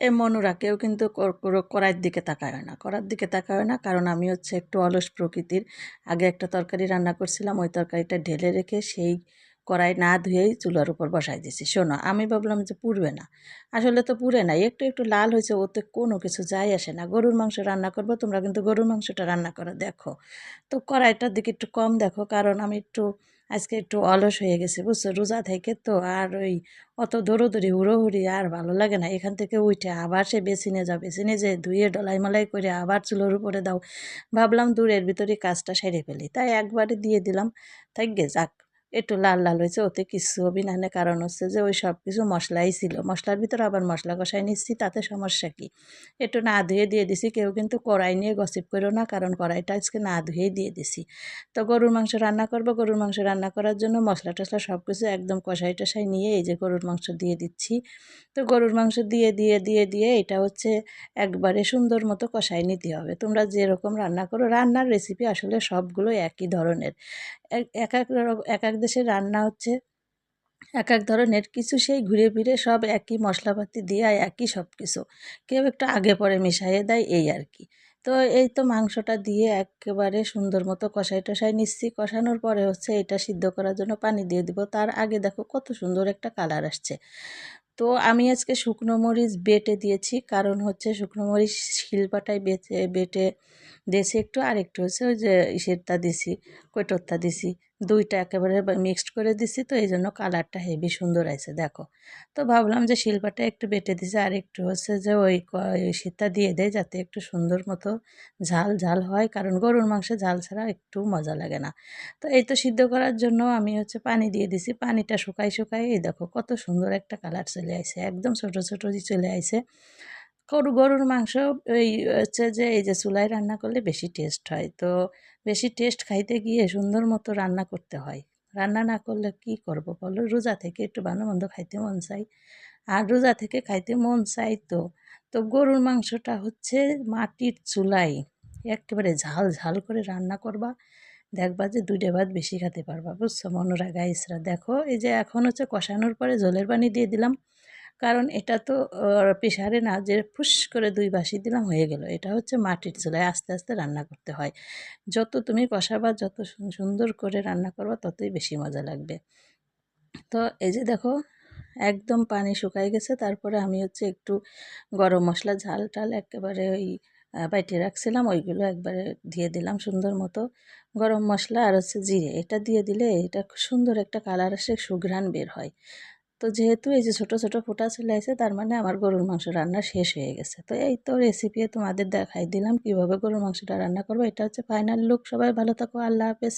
এ মনুরা কেউ কিন্তু কড়াইয়ের দিকে তাকায় না। কড়ার দিকে তাকায় না, কারণ আমি হচ্ছে একটু অলস প্রকৃতির। আগে একটা তরকারি রান্না করছিলাম, ওই তরকারিটা ঢেলে রেখে সেই কড়াই না ধুয়েই চুলার উপর বসাই দিয়েছি শোনো, আমি ভাবলাম যে পুড়বে না। আসলে তো পুড়ে না একটু একটু লাল হয়েছে, ওতে কোনো কিছু যায় আসে না। গরুর মাংস রান্না করব, তোমরা কিন্তু গরুর মাংসটা রান্না করে দেখো। তো কড়াইটার দিকে একটু কম দেখো, কারণ আমি একটু আজকে একটু অলস হয়ে গেছে, বুঝছ? রোজা থেকে তো আর ওই অত দৌড়োদৌড়ি, হুড়োহুড়ি আর ভালো লাগে না। এখান থেকে উঠে আবার সে বেসিনে যাও, বেসিনে যে ধুয়ে ডলাই মালাই করে আবার চুলোর উপরে দাও। ভাবলাম দূরের ভিতরে কাজটা সেরে ফেলি। তাই একবারে দিয়ে দিলাম। থাকবে যাক। একটু লাল লাল হয়েছে, ওতে কিছু হবি না কারণ হচ্ছে যে ওই সব কিছু মশলাই ছিল। মশলার ভিতরে আবার মশলা কষাই নিচ্ছি, তাতে সমস্যা কি? একটু না ধুয়ে দিয়ে দিছি, কেউ কিন্তু কড়াই নিয়ে গসিপ করো না, কারণ কড়াইটা আজকে না ধুয়ে দিয়ে দিছি। তো গরুর মাংস রান্না করব, গরুর মাংস রান্না করার জন্য মশলা টশলা সব কিছু একদম কষাই টষাই নিয়ে এই যে গরুর মাংস দিয়ে দিচ্ছি। তো গরুর মাংস দিয়ে দিয়ে দিয়ে দিয়ে এটা হচ্ছে একবারে সুন্দর মতো কষাই নিতে হবে। তোমরা যেরকম রান্না করো, রান্নার রেসিপি আসলে সবগুলো একই ধরনের। এক এক এক এক দেশের রান্না হচ্ছে এক এক ধরনের। কিছু সেই ঘুরে ফিরে সব একই মশলাপাতি দিয়ে একই সব কিছু কেউ একটু আগে পরে মিশাইয়ে দেয় এই আর কি। তো এই তো মাংসটা দিয়ে একেবারে সুন্দর মতো কষাই টষাই নিচ্ছি। কষানোর পরে হচ্ছে এটা সিদ্ধ করার জন্য পানি দিয়ে দিব। তার আগে দেখো কত সুন্দর একটা কালার আসছে। তো আমি আজকে শুকনো মরিচ বেটে দিয়েছি। কারণ হচ্ছে শুকনো মরিচ শিলপাটায় বেটে বেটে দিয়েছি একটু। আর একটু হচ্ছে ওই যে ইসেরটা দিছি, কৈটরটা দিছি। দুইটা একেবারে মিক্সড করে দিছি তো এই জন্য কালারটা হেভি সুন্দর আছে দেখো। তো ভাবলাম যে শিলপাটা একটু বেটে দিছে, আর একটু হচ্ছে যে ওই শীতটা দিয়ে দেয় যাতে একটু সুন্দর মতো ঝাল ঝাল হয়, কারণ গরুর মাংসে ঝাল ছাড়া একটু মজা লাগে না। তো এই তো সিদ্ধ করার জন্য আমি হচ্ছে পানি দিয়ে দিছি, পানিটা শুকাই শুকাই এই দেখো কত সুন্দর একটা কালার চলে আসে একদম ছোট ছোট চলে আসে গরু, গরুর মাংস ওই হচ্ছে যে, এই যে চুলায় রান্না করলে বেশি টেস্ট হয়। তো বেশি টেস্ট খাইতে গিয়ে সুন্দর মতো রান্না করতে হয়। রান্না না করলে কি করব বলো? রোজা থেকে একটু ভালো মন্দ খাইতে মন চাই। আর রোজা থেকে খাইতে মন চাই তো। তো গরুর মাংসটা হচ্ছে মাটির চুলাই একেবারে ঝাল ঝাল করে রান্না করবা। দেখবা যে দুইটা ভাত বেশি খেতে পারবা, বুঝছ? মনোরা গাইসরা দেখো, এই যে এখন হচ্ছে কষানোর পরে জলের পানি দিয়ে দিলাম। কারণ এটা তো প্রেশারে না যে ফুস করে দুই বাসি দিলাম হয়ে গেল। এটা হচ্ছে মাটির চুলায় আস্তে আস্তে রান্না করতে হয়। যত তুমি কষাবা, যত সুন্দর করে রান্না করবা, ততই বেশি মজা লাগবে। তো এই যে দেখো, একদম পানি শুকাই গেছে। তারপরে আমি হচ্ছে একটু গরম মশলা, ঝাল টাল একেবারে ওই বাইটে রাখছিলাম। ওইগুলো একবারে দিয়ে দিলাম সুন্দর মতো গরম মশলা আর হচ্ছে জিরে। এটা দিয়ে দিলে এটা সুন্দর একটা কালার আসে, সুঘ্রাণ বের হয়। তো যেহেতু এই যে ছোটো ছোটো ফোটা চলে আসে, তার মানে আমার গরুর মাংস রান্না শেষ হয়ে গেছে। তো এই তো রেসিপি তোমাদের দেখাই দিলাম কীভাবে গরুর মাংসটা রান্না করব। এটা হচ্ছে ফাইনাল লুক সবাই ভালো থাকো। আল্লাহ হাফেজ।